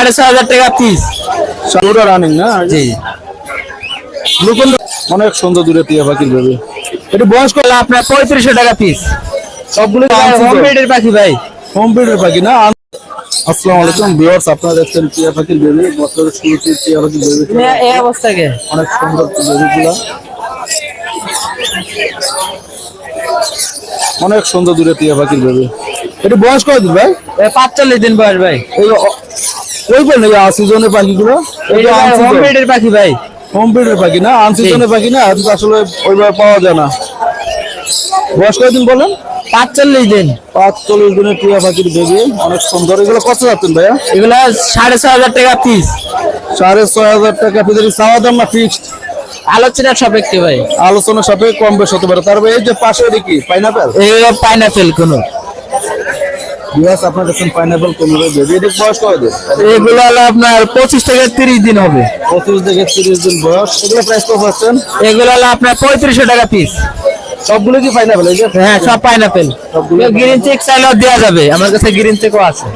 সাড়ে ছয় হাজার টাকা পিস পুরো রানিং না? জি। অনেক সুন্দর দূরে টিয়া পাখির বেবি। এটা বয়স? তাহলে আপনার পঁয়ত্রিশশো টাকা পিস সবগুলো পাখি ভাই। হোম পাখি না? আসসালামু আলাইকুম ভিউয়ার্স আপনারা দেখছেন টিয়া পাখির বেবি। বছরের শুরুতে টিয়া পাখির বেবি। এই অবস্থাকে। অনেক সুন্দর বেবিগুলা। অনেক সুন্দর দূরে টিয়া পাখির বেবি। এটা বয়স কয়দিন ভাই? পাঁচচল্লিশ দিন বয়স ভাই। এই ওই বল নাকি সিজনের পাখিগুলো এটা হোম পাখি ভাই। হোম ব্রিডের পাখি না আনসিজনের পাখি না আসলে ওইভাবে পাওয়া যায় না। বয়স কয়দিন বলেন? পাঁচচল্লিশ দিন। পাঁচ চল্লিশ দিনের টিয়া পাখির বেবি অনেক সুন্দর। এগুলো কত যাচ্ছেন ভাইয়া? এগুলা সাড়ে ছয় হাজার টাকা পিস সাড়ে ছয় হাজার টাকা পিদের চাওয়া দাম না ফিক্সড আলোচনার সাপেক্ষে ভাই। আলোচনা সাপেক্ষে কম বেশ হতে পারে। তারপরে এই যে পাশে দেখি পাইনাপেল এগুলো পাইনাপেল কোনো। বিয়াস আপনার কাছে পাইনাপেল কোন বেবি এটা বয়স কয়দিন এগুলো হলো আপনার পঁচিশ থেকে তিরিশ দিন হবে। পঁচিশ থেকে তিরিশ দিন বয়স। এগুলো প্রাইস কত পাচ্ছেন? এগুলো হলো আপনার পঁয়ত্রিশশো টাকা পিস সবগুলো কি পাইনাপেল এই যে? হ্যাঁ সব পাইনাপেল সবগুলো গ্রিন চেক চাইলেও দেওয়া যাবে। আমার কাছে গ্রিন চেকও আছে।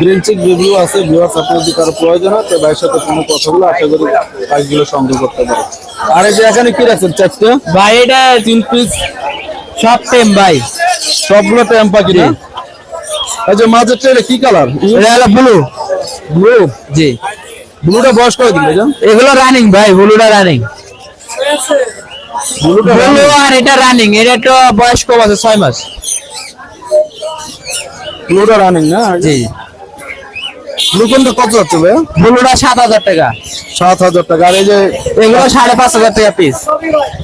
গ্রিন চিক রিভিউ আছে। ভিউয়ার্স আপনার যদি কারও প্রয়োজন হয় তো ভাইয়ের সাথে কোনো কথা বলে আশা করি পাখিগুলো সংগ্রহ করতে পারে আর এই যে এখানে কি রাখছেন চারটে? ভাই এটা তিন পিস সব টেম ভাই। সবগুলো টেম পাখি এই যে মাঝেরটা এটা কি কালার এটা হলো ব্লু ব্লু জি। ব্লুটা বয়স করে দিন ভাইজান? এগুলো রানিং ভাই ব্লুটা রানিং ব্লুটা ব্লু আর এটা রানিং এটা তো বয়স কম আছে ছয় মাস। ব্লুটা রানিং না? জি। ব্লু কোনটা কত যাচ্ছে ভাইয়া? ব্লুটা সাত হাজার টাকা। সাত হাজার টাকা। আর এই যে এগুলো সাড়ে পাঁচ হাজার টাকা পিস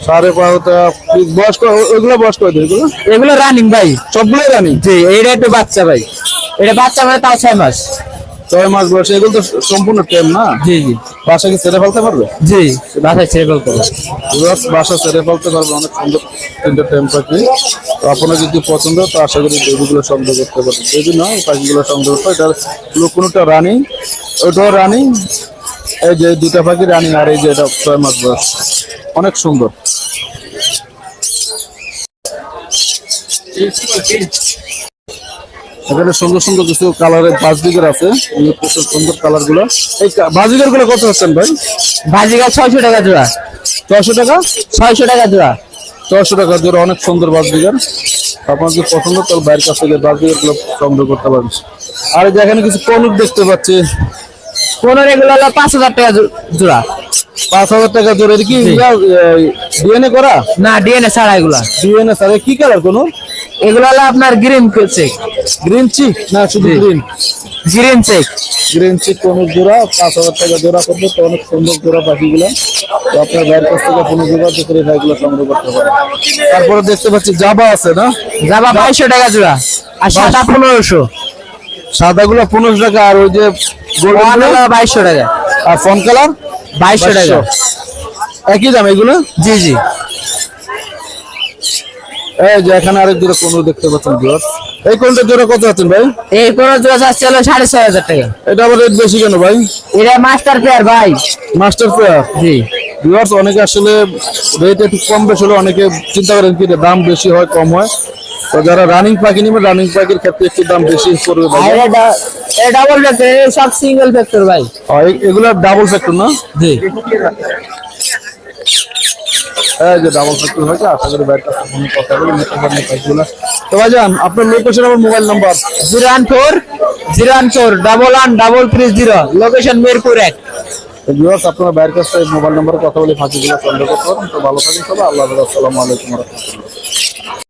সাড়ে পাঁচ হাজার piece বয়স করে ওইগুলো বয়স এগুলো? এগুলো রানিং ভাই। সবগুলোই রানিং জি এটা একটু বাচ্চা ভাই। এটা বাচ্চা মানে তাও ছয় মাস। ছয় মাস বয়স এগুলো তো সম্পূর্ণ টেম না? জি জি। বাসা কি ছেড়ে ফেলতে পারবে? জি বাসায় ছেড়ে ফেলতে। রস বাসা ছেড়ে ফেলতে পারবে অনেক সুন্দর তিনটে টেম পাখি। তো আপনার যদি পছন্দ তো আশা করি বেবিগুলো সংগ্রহ করতে পারবেন বেবি নয় পাখিগুলো সংগ্রহ করতে এটার কোনোটা? রানিং। ওইটাও রানিং। এই যে দুটা পাখি রানিং আর এই যে এটা ছয় মাস বয়স। অনেক সুন্দর। এখানে সুন্দর সুন্দর কিছু কালারের বাজবিগের আছে। প্রচুর সুন্দর কালারগুলো এই বাজিগারগুলো কত হচ্ছেন ভাই? ভাজিকা ছয়শো টাকা জোড়া। ছয়শো টাকা? ছয়শো টাকা জোড়া। ছশো টাকা জোড়া অনেক সুন্দর বাজবিগার আপনার যদি পছন্দ তাহলে বাইরের কাছ থেকে বাজবিগারগুলো সংগ্রহ করতে পারেন। আর এখানে কিছু কনুক দেখতে পাচ্ছি। পনেরো এগুলো হলো পাঁচ হাজার টাকা জোড়া। পাঁচ হাজার টাকা জোড়া কি ডিএনএ করা? না ডিএনএ ছাড়া এগুলা। ডিএনএ স্যার কি কালার কোনো? এগুলো হলো আপনার গ্রিন চেক গ্রিন চিক না শুধু। Green green check green cheek conure জোড়া পাঁচ হাজার টাকা জোড়া করবে তো অনেক সুন্দর জোড়া পাখিগুলো। তো আপনার বাইরের কাছ থেকে কোনো যোগাযোগ করে ভাইগুলো সংগ্রহ করতে পারেন। তারপরে দেখতে পাচ্ছি জাবা আছে না? জাবা বাইশশো টাকা জোড়া আর সাদা পনেরোশো। সাদাগুলো পনেরোশো টাকা আর ওই যে গোল্ডেন বাইশশো টাকা। আর ফোন কালার বাইশশো টাকা। একই দাম এগুলো? জি জি। এই যে এখানে আরেক জোড়া কোন দেখতে পাচ্ছেন ভিউয়ার্স এই কোনটা জোড়া কত আছেন ভাই? এই কোনো জোড়া যাচ্ছে হলো সাড়ে ছয় হাজার টাকা। এটা আবার রেট বেশি কেন ভাই? এটা মাস্টার পেয়ার ভাই। মাস্টার পেয়ার জি। ভিউয়ার্স অনেকে আসলে রেট একটু কম বেশি হলে অনেকে চিন্তা করেন কি দাম বেশি হয় কম হয়। তো যারা রানিং পাখি নেবে রানিং পাখির ক্ষেত্রে একটু দাম বেশি পড়বে ভাই। এটা ডাবল ফ্যাক্টর সব সিঙ্গেল ফ্যাক্টর ভাই। এগুলো ডাবল ফ্যাক্টর না? জি। যে ডাবল ফ্যাক্টর হয়েছে আশা করি বাইরের কাছে ফোনে কথা বলে নিতে পারেন পাখিগুলো তো ভাইজান আপনার লোকেশন আমার mobile number zero one four zero one four double one double three zero location Mirpur এক ভিউয়ার্স আপনারা বাইরের কাছে মোবাইল নাম্বারে কথা বলে ফাঁকিগুলো সংগ্রহ করতে পারেন। তো ভালো থাকেন সবাই আল্লাহ আসসালামু আলাইকুম রহমতুল্লাহ।